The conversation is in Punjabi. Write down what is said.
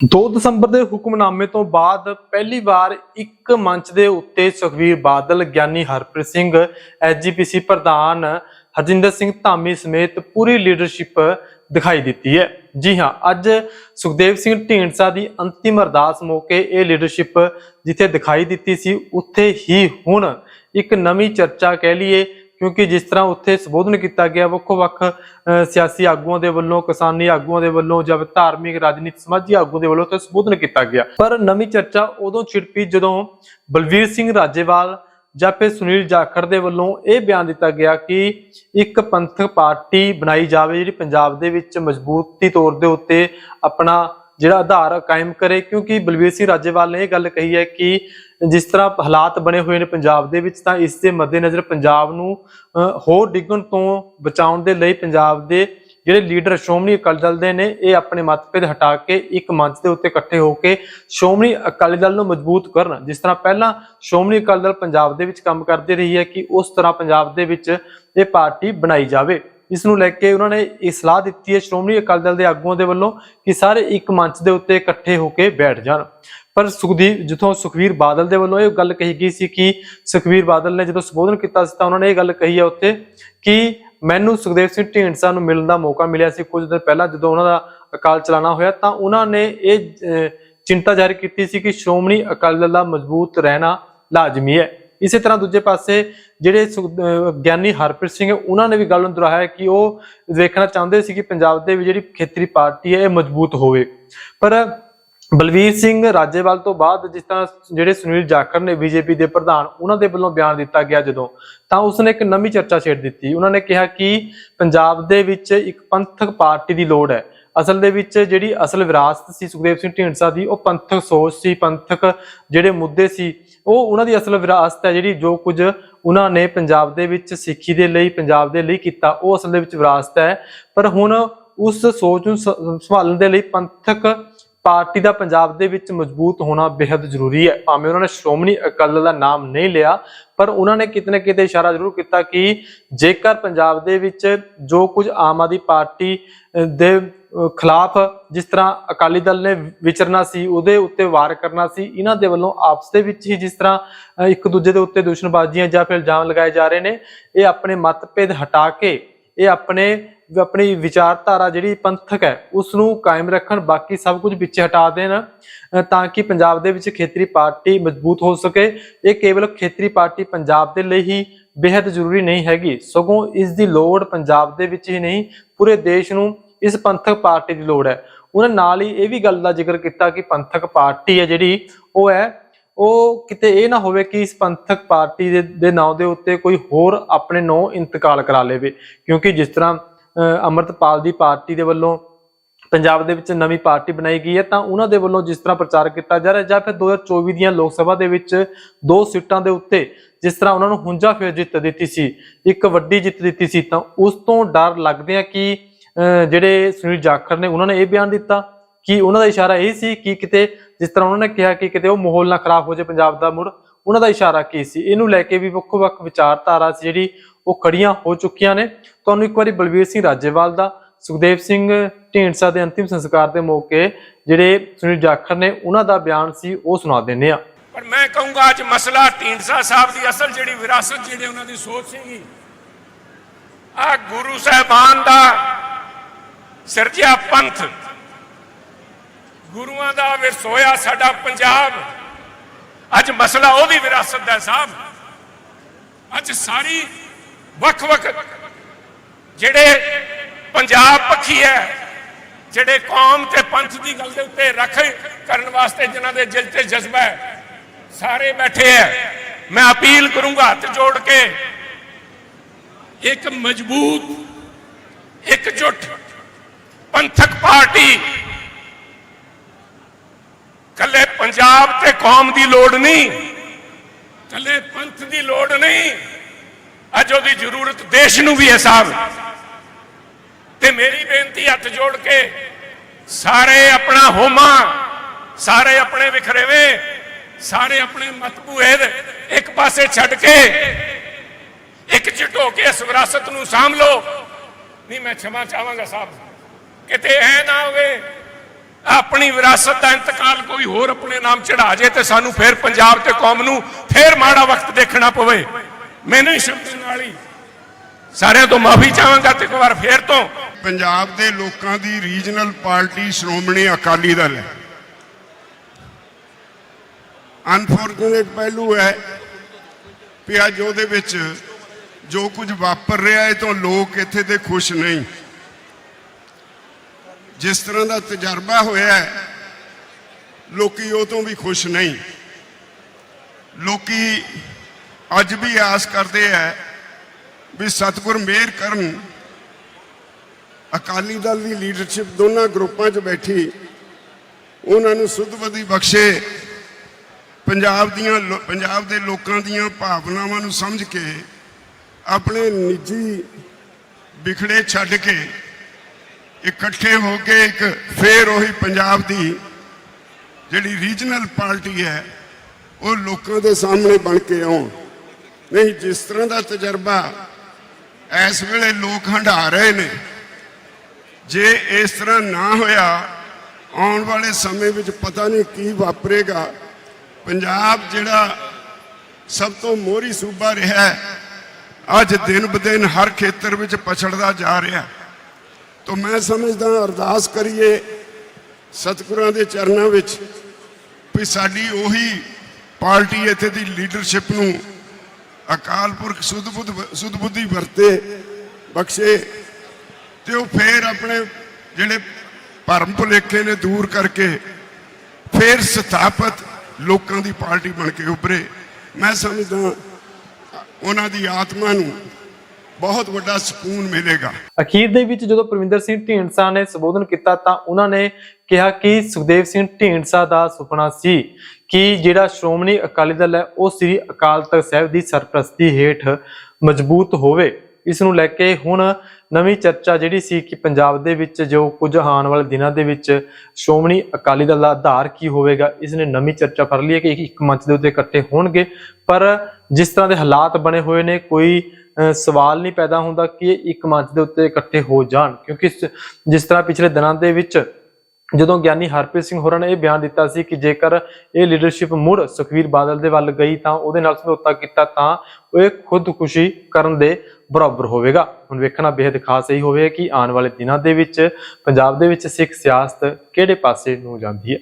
2 ਦਸੰਬਰ ਦੇ ਹੁਕਮਨਾਮੇ ਤੋਂ ਬਾਅਦ ਪਹਿਲੀ ਵਾਰ ਇੱਕ ਮੰਚ ਦੇ ਉੱਤੇ ਸੁਖਵੀਰ ਬਾਦਲ, ਗਿਆਨੀ ਹਰਪ੍ਰੀਤ ਸਿੰਘ ਐਸਜੀਪੀਸੀ ਪ੍ਰਧਾਨ ਹਰਜਿੰਦਰ ਸਿੰਘ ਧਾਮੀ ਸਮੇਤ ਪੂਰੀ ਲੀਡਰਸ਼ਿਪ ਦਿਖਾਈ ਦਿੱਤੀ ਹੈ। ਜੀ ਹਾਂ, ਅੱਜ ਸੁਖਦੇਵ ਸਿੰਘ ਢੀਂਡਸਾ ਦੀ ਅੰਤਿਮ ਅਰਦਾਸ ਮੌਕੇ ਇਹ ਲੀਡਰਸ਼ਿਪ ਜਿੱਥੇ ਦਿਖਾਈ ਦਿੱਤੀ ਸੀ, ਉੱਥੇ ਹੀ ਹੁਣ ਇੱਕ ਨਵੀਂ ਚਰਚਾ ਕਹਿ ਲਈਏ ਕਿਉਂਕਿ ਜਿਸ ਤਰ੍ਹਾਂ ਉੱਥੇ ਸੰਬੋਧਨ ਕੀਤਾ ਗਿਆ ਵੱਖੋ ਵੱਖ ਅਹ, ਸਿਆਸੀ ਆਗੂਆਂ ਦੇ ਵੱਲੋਂ ਕਿਸਾਨੀ ਆਗੂਆਂ ਦੇ ਵੱਲੋਂ ਜਾਂ ਧਾਰਮਿਕ ਰਾਜਨੀਤਿਕ ਸਮਾਜੀ ਆਗੂਆਂ ਦੇ ਵੱਲੋਂ ਉੱਥੇ ਸੰਬੋਧਨ ਕੀਤਾ ਗਿਆ। ਪਰ ਨਵੀਂ ਚਰਚਾ ਉਦੋਂ ਛਿੜਪੀ ਜਦੋਂ ਬਲਵੀਰ ਸਿੰਘ ਰਾਜੇਵਾਲ ਜਾਂ ਫਿਰ ਸੁਨੀਲ ਜਾਖੜ ਦੇ ਵੱਲੋਂ ਇਹ ਬਿਆਨ ਦਿੱਤਾ ਗਿਆ ਕਿ ਇੱਕ ਪੰਥਕ ਪਾਰਟੀ ਬਣਾਈ ਜਾਵੇ ਜਿਹੜੀ ਪੰਜਾਬ ਦੇ ਵਿੱਚ ਮਜ਼ਬੂਤੀ ਤੌਰ ਦੇ ਉੱਤੇ ਆਪਣਾ ਜਿਹੜਾ ਆਧਾਰ ਕਾਇਮ ਕਰੇ। ਕਿਉਂਕਿ ਬਲਵੀਰ ਸਿੰਘ ਰਾਜੇਵਾਲ ਨੇ ਇਹ ਗੱਲ ਕਹੀ ਹੈ ਕਿ ਜਿਸ ਤਰ੍ਹਾਂ ਹਾਲਾਤ ਬਣੇ ਹੋਏ ਨੇ ਪੰਜਾਬ ਦੇ ਵਿੱਚ ਤਾਂ ਇਸ ਦੇ ਮੱਦੇਨਜ਼ਰ ਪੰਜਾਬ ਨੂੰ ਅਹ, ਹੋਰ ਡਿੱਗਣ ਤੋਂ ਬਚਾਉਣ ਦੇ ਲਈ ਪੰਜਾਬ ਦੇ ਜਿਹੜੇ ਲੀਡਰ ਸ਼੍ਰੋਮਣੀ ਅਕਾਲੀ ਦਲ ਦੇ ਨੇ ਇਹ ਆਪਣੇ ਮਤਭੇਦ ਹਟਾ ਕੇ ਇੱਕ ਮੰਚ ਦੇ ਉੱਤੇ ਇਕੱਠੇ ਹੋ ਕੇ ਸ਼੍ਰੋਮਣੀ ਅਕਾਲੀ ਦਲ ਨੂੰ ਮਜ਼ਬੂਤ ਕਰਨ। ਜਿਸ ਤਰ੍ਹਾਂ ਪਹਿਲਾਂ ਸ਼੍ਰੋਮਣੀ ਅਕਾਲੀ ਦਲ ਪੰਜਾਬ ਦੇ ਵਿੱਚ ਕੰਮ ਕਰਦੀ ਰਹੀ ਹੈ ਕਿ ਉਸ ਤਰ੍ਹਾਂ ਪੰਜਾਬ ਦੇ ਵਿੱਚ ਇਹ ਪਾਰਟੀ ਬਣਾਈ ਜਾਵੇ। ਇਸ ਨੂੰ ਲੈ ਕੇ ਉਹਨਾਂ ਨੇ ਇਹ ਸਲਾਹ ਦਿੱਤੀ ਹੈ ਸ਼੍ਰੋਮਣੀ ਅਕਾਲੀ ਦਲ ਦੇ ਆਗੂਆਂ ਦੇ ਵੱਲੋਂ ਕਿ ਸਾਰੇ ਇੱਕ ਮੰਚ ਦੇ ਉੱਤੇ ਇਕੱਠੇ ਹੋ ਕੇ ਬੈਠ ਜਾਣ। ਪਰ ਸੁਖਦੀਪ, ਜਿੱਥੋਂ ਸੁਖਵੀਰ ਬਾਦਲ ਦੇ ਵੱਲੋਂ ਇਹ ਗੱਲ ਕਹੀ ਗਈ ਸੀ ਕਿ ਸੁਖਵੀਰ ਬਾਦਲ ਨੇ ਜਦੋਂ ਸੰਬੋਧਨ ਕੀਤਾ ਸੀ ਤਾਂ ਉਹਨਾਂ ਨੇ ਇਹ ਗੱਲ ਕਹੀ ਹੈ ਉੱਥੇ ਕਿ ਮੈਨੂੰ ਸੁਖਦੇਵ ਸਿੰਘ ਢੀਂਡਸਾ ਨੂੰ ਮਿਲਣ ਦਾ ਮੌਕਾ ਮਿਲਿਆ ਸੀ। ਕੁਝ ਦਿਨ ਪਹਿਲਾਂ ਜਦੋਂ ਉਹਨਾਂ ਦਾ ਅਕਾਲ ਚਲਾਣਾ ਹੋਇਆ ਤਾਂ ਉਹਨਾਂ ਨੇ ਇਹ ਚਿੰਤਾ ਜ਼ਾਹਿਰ ਕੀਤੀ ਸੀ ਕਿ ਸ਼੍ਰੋਮਣੀ ਅਕਾਲੀ ਦਲ ਦਾ ਮਜ਼ਬੂਤ ਰਹਿਣਾ ਲਾਜ਼ਮੀ ਹੈ। ਇਸੇ ਤਰ੍ਹਾਂ ਦੂਜੇ ਪਾਸੇ ਜਿਹੜੇ ਸੁਖ- ਗਿਆਨੀ ਹਰਪ੍ਰੀਤ ਸਿੰਘ ਉਹਨਾਂ ਨੇ ਵੀ ਗੱਲ ਨੂੰ ਦੁਹਰਾਇਆ ਕਿ ਉਹ ਦੇਖਣਾ ਚਾਹੁੰਦੇ ਸੀ ਕਿ ਪੰਜਾਬ ਦੇ ਵੀ ਜਿਹੜੀ ਖੇਤਰੀ ਪਾਰਟੀ ਹੈ, ਇਹ ਮਜ਼ਬੂਤ ਹੋਵੇ। ਪਰ ਬਲਵੀਰ ਸਿੰਘ ਰਾਜੇਵਾਲ ਤੋਂ ਬਾਅਦ ਜਿਸ ਤਰ੍ਹਾਂ ਜਿਹੜੇ ਸੁਨੀਲ ਜਾਖੜ ਨੇ ਬੀਜੇਪੀ ਦੇ ਪ੍ਰਧਾਨ, ਉਹਨਾਂ ਦੇ ਵੱਲੋਂ ਬਿਆਨ ਦਿੱਤਾ ਗਿਆ ਜਦੋਂ, ਤਾਂ ਉਸਨੇ ਇੱਕ ਨਵੀਂ ਚਰਚਾ ਛੇੜ ਦਿੱਤੀ। ਉਹਨਾਂ ਨੇ ਕਿਹਾ ਕਿ ਪੰਜਾਬ ਦੇ ਵਿੱਚ ਇੱਕ ਪੰਥਕ ਪਾਰਟੀ ਦੀ ਲੋੜ ਹੈ। ਅਸਲ ਦੇ ਵਿੱਚ ਜਿਹੜੀ ਅਸਲ ਵਿਰਾਸਤ ਸੀ ਸੁਖਦੇਵ ਸਿੰਘ ਢੀਂਡਸਾ ਦੀ, ਉਹ ਪੰਥਕ ਸੋਚ ਸੀ, ਪੰਥਕ ਜਿਹੜੇ ਮੁੱਦੇ ਸੀ, ਉਹ ਉਹਨਾਂ ਦੀ ਅਸਲ ਵਿਰਾਸਤ ਹੈ ਜਿਹੜੀ ਜੋ ਕੁਝ ਉਹਨਾਂ ਨੇ ਪੰਜਾਬ ਦੇ ਵਿੱਚ ਸਿੱਖੀ ਦੇ ਲਈ, ਪੰਜਾਬ ਦੇ ਲਈ ਕੀਤਾ, ਉਹ ਅਸਲ ਦੇ ਵਿੱਚ ਵਿਰਾਸਤ ਹੈ। ਪਰ ਹੁਣ ਉਸ ਸੋਚ ਨੂੰ ਸ- ਸੰਭਾਲਣ ਦੇ ਲਈ ਪੰਥਕ ਪਾਰਟੀ ਦਾ ਪੰਜਾਬ ਦੇ ਵਿੱਚ ਮਜ਼ਬੂਤ ਹੋਣਾ ਬੇहद ਜ਼ਰੂਰੀ ਹੈ। ਭਾਵੇਂ ਉਹਨਾਂ ਨੇ ਸ਼੍ਰੋਮਣੀ ਅਕਾਲੀ ਦਲ ਦਾ ਨਾਮ ਨਹੀਂ ਲਿਆ, ਪਰ ਉਹਨਾਂ ਨੇ ਕਿਤੇ ਕਿਤੇ ਇਸ਼ਾਰਾ ਜ਼ਰੂਰ ਕੀਤਾ ਕਿ ਜੇਕਰ ਪੰਜਾਬ ਦੇ ਵਿੱਚ ਜੋ ਕੁਝ ਆਮ ਆਦਮੀ ਪਾਰਟੀ ਦੇ ਖਿਲਾਫ ਜਿਸ ਤਰ੍ਹਾਂ ਅਕਾਲੀ ਦਲ ਨੇ ਵਿਚਰਨਾ ਸੀ, ਉਹਦੇ ਉੱਤੇ ਵਾਰ ਕਰਨਾ ਸੀ, ਇਹਨਾਂ ਦੇ ਵੱਲੋਂ ਆਪਸ ਦੇ ਵਿੱਚ ਹੀ ਜਿਸ ਤਰ੍ਹਾਂ ਇੱਕ ਦੂਜੇ ਦੇ ਉੱਤੇ ਦੁਸ਼ਮਣਬਾਜ਼ੀਆਂ ਜਾਂ ਫਿਰ ਇਲਜ਼ਾਮ ਲਗਾਏ ਜਾ ਰਹੇ ਨੇ, ਇਹ ਆਪਣੇ ਮਤਭੇਦ ਹਟਾ ਕੇ, ਇਹ ਆਪਣੇ ਆਪਣੀ ਵਿਚਾਰਧਾਰਾ ਜਿਹੜੀ ਪੰਥਕ ਹੈ ਉਸ ਨੂੰ ਕਾਇਮ ਰੱਖਣ, ਬਾਕੀ ਸਭ ਕੁਝ ਵਿੱਚ ਹਟਾ ਦੇਣ ਤਾਂ ਕਿ ਪੰਜਾਬ ਦੇ ਵਿੱਚ ਖੇਤਰੀ ਪਾਰਟੀ ਮਜ਼ਬੂਤ ਹੋ ਸਕੇ। ਇਹ ਕੇਵਲ ਖੇਤਰੀ ਪਾਰਟੀ ਪੰਜਾਬ ਦੇ ਲਈ ਹੀ ਬੇहद ਜ਼ਰੂਰੀ ਨਹੀਂ ਹੈਗੀ। ਸਗੋਂ ਇਸ ਦੀ ਲੋੜ ਪੰਜਾਬ ਦੇ ਵਿੱਚ ਹੀ ਨਹੀਂ, ਪੂਰੇ ਦੇਸ਼ ਨੂੰ ਇਸ ਪੰਥਕ ਪਾਰਟੀ ਦੀ ਲੋੜ ਹੈ। ਉਹਨਾਂ ਨਾਲ ਹੀ ਇਹ ਵੀ ਗੱਲ ਦਾ ਜ਼ਿਕਰ ਕੀਤਾ ਕਿ ਪੰਥਕ ਪਾਰਟੀ ਹੈ ਜਿਹੜੀ, ਉਹ ਹੈ, ਉਹ ਕਿਤੇ ਇਹ ਨਾ ਹੋਵੇ ਕਿ ਇਸ ਪੰਥਕ ਪਾਰਟੀ ਦੇ ਦੇ ਨਾਂ ਦੇ ਉੱਤੇ ਕੋਈ ਹੋਰ ਆਪਣੇ ਨਾਂ ਇੰਤਕਾਲ ਕਰਾ ਲੇਵੇ। ਕਿਉਂਕਿ ਜਿਸ ਤਰ੍ਹਾਂ ਅੰਮ੍ਰਿਤਪਾਲ ਦੀ ਪਾਰਟੀ ਦੇ ਵੱਲੋਂ ਪੰਜਾਬ ਦੇ ਵਿੱਚ ਨਵੀਂ ਪਾਰਟੀ ਬਣਾਈ ਗਈ ਹੈ ਤਾਂ ਉਹਨਾਂ ਦੇ ਵੱਲੋਂ ਜਿਸ ਤਰ੍ਹਾਂ ਪ੍ਰਚਾਰ ਕੀਤਾ ਜਾ ਰਿਹਾ ਜਾਂ ਫਿਰ 2024 ਦੀਆਂ ਲੋਕ ਸਭਾ ਦੇ ਵਿੱਚ ਦੋ ਸੀਟਾਂ ਦੇ ਉੱਤੇ ਜਿਸ ਤਰ੍ਹਾਂ ਉਹਨਾਂ ਨੂੰ ਹੁੰਜਾ ਫੇਰ ਜਿੱਤ ਦਿੱਤੀ ਸੀ ਇੱਕ ਵੱਡੀ ਜਿੱਤ ਦਿੱਤੀ ਸੀ ਤਾਂ ਉਸ ਤੋਂ ਡਰ ਲੱਗਦੇ ਆ ਕਿ ਅਹ, ਜਿਹੜੇ ਸੁਨੀਲ ਜਾਖੜ ਨੇ ਉਹਨਾਂ ਨੇ ਇਹ ਬਿਆਨ ਦਿੱਤਾ ਕਿ ਉਹਨਾਂ ਦਾ ਇਸ਼ਾਰਾ ਇਹ ਸੀ ਕਿ ਕਿਤੇ ਜਿਸ ਤਰ੍ਹਾਂ ਉਹਨਾਂ ਨੇ ਕਿਹਾ ਕਿ ਕਿਤੇ ਉਹ ਮਾਹੌਲ ਨਾ ਖਰਾਬ ਹੋ ਜਾਏ ਪੰਜਾਬ ਦਾ ਮੁੜ ਉਹਨਾਂ ਦਾ ਇਸ਼ਾਰਾ ਕੀ ਸੀ? ਇਹਨੂੰ ਲੈ ਕੇ ਵੀ ਵੱਖੋ ਵੱਖ ਵਿਚਾਰਧਾਰਾ ਸੀ ਜਿਹੜੀ ਉਹ ਖੜੀਆਂ ਹੋ ਚੁੱਕੀਆਂ ਨੇ। ਤੁਹਾਨੂੰ ਇੱਕ ਵਾਰੀ ਬਲਵੀਰ ਸਿੰਘ ਰਾਜੇਵਾਲ ਦਾ, ਸੁਖਦੇਵ ਸਿੰਘ ਢੀਂਡਸਾ ਦੇ ਅੰਤਿਮ ਸੰਸਕਾਰ ਦੇ ਮੌਕੇ ਜਿਹੜੇ ਸੁਨੀਲ ਜਾਖੜ ਨੇ, ਉਹਨਾਂ ਦਾ ਬਿਆਨ ਸੀ ਉਹ ਸੁਣਾ ਦਿੰਨੇ ਆ ਪਰ ਮੈਂ ਕਹੂੰਗਾ, ਅੱਜ ਮਸਲਾ ਢੀਂਡਸਾ ਸਾਹਿਬ ਦੀ ਅਸਲ ਜਿਹੜੀ ਵਿਰਾਸਤ ਜਿਹੜੀ ਉਹਨਾਂ ਦੀ ਸੋਚ ਸੀਗੀ ਆ ਗੁਰੂ ਸਾਹਿਬਾਨ ਦਾ ਸਿਰਜਿਆ ਪੰਥ, ਗੁਰੂਆਂ ਦਾ ਵਿਰਸੋਇਆ ਸਾਡਾ ਪੰਜਾਬ, ਅੱਜ ਮਸਲਾ ਉਹਦੀ ਵਿਰਾਸਤ ਦਾ ਸਾਹਿਬ। ਅੱਜ ਸਾਰੀ ਵੱਖ-ਵੱਖ, ਜਿਹੜੇ ਪੰਜਾਬ ਪੱਖੀ ਹੈ, ਜਿਹੜੇ ਕੌਮ ਤੇ ਪੰਥ ਦੀ ਗੱਲ ਦੇ ਉੱਤੇ ਰੱਖ ਕਰਨ ਵਾਸਤੇ ਜਿਨ੍ਹਾਂ ਦੇ ਦਿਲ ਤੇ ਜਜ਼ਬਾ ਹੈ, ਸਾਰੇ ਬੈਠੇ ਹੈ। ਮੈਂ ਅਪੀਲ ਕਰੂੰਗਾ ਹੱਥ ਜੋੜ ਕੇ, ਇੱਕ ਮਜ਼ਬੂਤ ਇਕਜੁੱਟ ਪੰਥਕ ਪਾਰਟੀ ਕੱਲੇ ਪੰਜਾਬ ਤੇ ਕੌਮ ਦੀ ਲੋੜ ਨਹੀਂ ਕੱਲੇ ਪੰਥ ਦੀ ਲੋੜ ਨਹੀਂ। ਅੱਜ ਉਹਦੀ ਜ਼ਰੂਰਤ ਦੇਸ਼ ਨੂੰ ਵੀ ਹੈ ਸਾਹਿਬ। ਤੇ ਮੇਰੀ ਬੇਨਤੀ ਹੱਥ ਜੋੜ ਕੇ ਸਾਰੇ ਆਪਣਾ ਹੋਮਾ, ਸਾਰੇ ਆਪਣੇ ਵਿਖਰੇਵੇ, ਸਾਰੇ ਆਪਣੇ ਮਤਬੂਹੇਦ ਇੱਕ ਪਾਸੇ ਛੱਡ ਕੇ ਇੱਕ ਜੁਟ ਹੋ ਕੇ ਇਸ ਵਿਰਾਸਤ ਨੂੰ ਸਾਂਭ ਲੋ ਨਹੀਂ, ਮੈਂ ਛਮਾ ਚਾਹਾਂਗਾ ਸਾਹਿਬ, ਕਿਤੇ ਐ ਨਾ ਹੋਵੇ, ਆਪਣੀ ਵਿਰਾਸਤ ਦਾ ਇੰਤਕਾਲ ਕੋਈ ਹੋਰ ਆਪਣੇ ਨਾਮ ਚੜਾ ਜੇ ਤੇ ਸਾਨੂੰ ਫੇਰ ਪੰਜਾਬ ਤੇ ਕੌਮ ਨੂੰ ਫੇਰ ਮਾੜਾ ਵਕਤ ਦੇਖਣਾ ਪਵੇ। ਮੈਨੂੰ ਹੀ ਸ਼ਬਦ ਨਾਲ ਹੀ ਸਾਰਿਆਂ ਤੋਂ ਮਾਫੀ ਚਾਹਾਂਗਾ ਤੇ ਇੱਕ ਵਾਰ ਫੇਰ ਤੋਂ। ਪੰਜਾਬ ਦੇ ਲੋਕਾਂ ਦੀ ਰੀਜਨਲ ਪਾਰਟੀ ਸ਼੍ਰੋਮਣੀ ਅਕਾਲੀ ਦਲ ਹੈ। ਅਨਫੋਰਚੂਨੇਟ ਪਹਿਲੂ ਹੈ ਕਿ ਅੱਜ ਉਹਦੇ ਵਿੱਚ ਜੋ ਕੁਝ ਵਾਪਰ ਰਿਹਾ ਹੈ ਤਾਂ ਲੋਕ ਇੱਥੇ ਦੇ ਖੁਸ਼ ਨਹੀਂ। ਜਿਸ ਤਰ੍ਹਾਂ ਦਾ ਤਜਰਬਾ ਹੋਇਆ ਹੈ, ਲੋਕੀ ਉਹ ਤੋਂ ਵੀ ਖੁਸ਼ ਨਹੀਂ। ਲੋਕੀ ਅੱਜ ਵੀ ਆਸ ਕਰਦੇ ਹੈ ਵੀ ਸਤਿਗੁਰ ਮੇਰ ਕਰਨ। ਅਕਾਲੀ ਦਲ ਦੀ ਲੀਡਰਸ਼ਿਪ ਦੋਨਾਂ ਗਰੁੱਪਾਂ 'ਚ ਬੈਠੀ। ਉਹਨਾਂ ਨੂੰ ਸੁਧਬਦੀ ਬਖਸ਼ੇ। ਪੰਜਾਬ ਦੀਆਂ ਲੋ- ਪੰਜਾਬ ਦੇ ਲੋਕਾਂ ਦੀਆਂ ਭਾਵਨਾਵਾਂ ਨੂੰ ਸਮਝ ਕੇ, ਆਪਣੇ ਨਿੱਜੀ ਵਿਖੜੇ ਛੱਡ ਕੇ, ਇਕੱਠੇ ਹੋ ਕੇ ਇੱਕ ਫੇਰ ਉਹੀ ਪੰਜਾਬ ਦੀ ਜਿਹੜੀ ਰੀਜਨਲ ਪਾਰਟੀ ਹੈ, ਉਹ ਲੋਕਾਂ ਦੇ ਸਾਹਮਣੇ ਬਣ ਕੇ ਆਉਣ। ਨਹੀਂ ਜਿਸ ਤਰ੍ਹਾਂ ਦਾ ਤਜਰਬਾ ਇਸ ਵੇਲੇ ਲੋਕ ਹੰਢਾ ਰਹੇ ਨੇ ਜੇ ਇਸ ਤਰ੍ਹਾਂ ਨਾ ਹੋਇਆ ਆਉਣ ਵਾਲੇ ਸਮੇਂ ਵਿੱਚ ਪਤਾ ਨਹੀਂ ਕੀ ਵਾਪਰੇਗਾ। ਪੰਜਾਬ ਜਿਹੜਾ ਸਭ ਤੋਂ ਮੋਹਰੀ ਸੂਬਾ ਰਿਹਾ ਹੈ, ਅੱਜ ਦਿਨ ਬਦਿਨ ਹਰ ਖੇਤਰ ਵਿੱਚ ਪਛੜਦਾ ਜਾ ਰਿਹਾ। ਤਾਂ ਮੈਂ ਸਮਝਦਾ ਅਰਦਾਸ ਕਰੀਏ ਸਤਿਗੁਰਾਂ ਦੇ ਚਰਨਾਂ ਵਿੱਚ ਵੀ ਸਾਡੀ ਉਹੀ ਪਾਰਟੀ ਇੱਥੇ ਦੀ ਲੀਡਰਸ਼ਿਪ ਨੂੰ ਅਕਾਲ ਪੁਰਖ ਸੁਧ ਬੁੱਧ ਸੁਧ ਬੁੱਧੀ ਵਰਤੇ, ਬਖਸ਼ੇ, ਤੇ ਉਹ ਫੇਰ ਆਪਣੇ ਜਿਹੜੇ ਭਰਮ ਭੁਲੇਖੇ ਨੇ ਦੂਰ ਕਰਕੇ ਫੇਰ ਸਥਾਪਿਤ ਲੋਕਾਂ ਦੀ ਪਾਰਟੀ ਬਣ ਕੇ ਉੱਭਰੇ। ਮੈਂ ਸਮਝਦਾ ਉਹਨਾਂ ਦੀ ਆਤਮਾ ਨੂੰ ਬਹੁਤ ਵੱਡਾ ਸਕੂਨ ਮਿਲੇਗਾ। ਅਖੀਰ ਦੇ ਵਿੱਚ ਜਦੋਂ ਪ੍ਰਵਿੰਦਰ ਸਿੰਘ ਢੀਂਡਸਾ ਨੇ ਸੰਬੋਧਨ ਕੀਤਾ ਤਾਂ ਉਹਨਾਂ ਨੇ ਕਿਹਾ ਕਿ ਸੁਖਦੇਵ ਸਿੰਘ ਢੀਂਡਸਾ ਦਾ ਸੁਪਨਾ ਸੀ ਕਿ ਜਿਹੜਾ ਸ਼੍ਰੋਮਣੀ ਅਕਾਲੀ ਦਲ ਹੈ, ਉਹ ਸ੍ਰੀ ਅਕਾਲ ਤਖਤ ਸਾਹਿਬ ਦੀ ਸਰਪ੍ਰਸਤੀ ਹੇਠ ਮਜ਼ਬੂਤ ਹੋਵੇ। ਇਸ ਨੂੰ ਲੈ ਕੇ ਹੁਣ ਨਵੀਂ ਚਰਚਾ ਜਿਹੜੀ ਸੀ ਕਿ ਪੰਜਾਬ ਦੇ ਵਿੱਚ ਜੋ ਕੁਝ ਆਉਣ ਵਾਲੇ ਦਿਨਾਂ ਦੇ ਵਿੱਚ ਸ਼੍ਰੋਮਣੀ ਅਕਾਲੀ ਦਲ ਦਾ ਆਧਾਰ ਕੀ ਹੋਵੇਗਾ, ਇਸ ਨੇ ਨਵੀਂ ਚਰਚਾ ਫੜ ਲਈ ਹੈ ਕਿ ਇੱਕ ਮੰਚ ਦੇ ਉੱਤੇ ਇਕੱਠੇ ਹੋਣਗੇ। ਪਰ ਜਿਸ ਤਰ੍ਹਾਂ ਦੇ ਹਾਲਾਤ ਬਣੇ ਹੋਏ ਨੇ, ਕੋਈ ਸਵਾਲ ਨਹੀਂ ਪੈਦਾ ਹੁੰਦਾ ਕਿ ਇਹ ਇੱਕ ਮੰਚ ਦੇ ਉੱਤੇ ਇਕੱਠੇ ਹੋ ਜਾਣ। ਕਿਉਂਕਿ ਜਿਸ ਤਰ੍ਹਾਂ ਪਿਛਲੇ ਦਿਨਾਂ ਦੇ ਵਿੱਚ ਜਦੋਂ ਗਿਆਨੀ ਹਰਪ੍ਰੀਤ ਸਿੰਘ ਹੋਰਾਂ ਨੇ ਇਹ ਬਿਆਨ ਦਿੱਤਾ ਸੀ ਕਿ ਜੇਕਰ ਇਹ ਲੀਡਰਸ਼ਿਪ ਮੁੜ ਸੁਖਵੀਰ ਬਾਦਲ ਦੇ ਵੱਲ ਗਈ ਤਾਂ ਉਹਦੇ ਨਾਲ ਸਮਝੌਤਾ ਕੀਤਾ ਤਾਂ ਉਹ ਇਹ ਖੁਦਕੁਸ਼ੀ ਕਰਨ ਦੇ ਬਰਾਬਰ ਹੋਵੇਗਾ। ਹੁਣ ਵੇਖਣਾ ਬੇहद ਖਾਸ ਇਹੀ ਹੋਵੇ ਕਿ ਆਉਣ ਵਾਲੇ ਦਿਨਾਂ ਦੇ ਵਿੱਚ ਪੰਜਾਬ ਦੇ ਵਿੱਚ ਸਿੱਖ ਸਿਆਸਤ ਕਿਹੜੇ ਪਾਸੇ ਨੂੰ ਜਾਂਦੀ ਹੈ।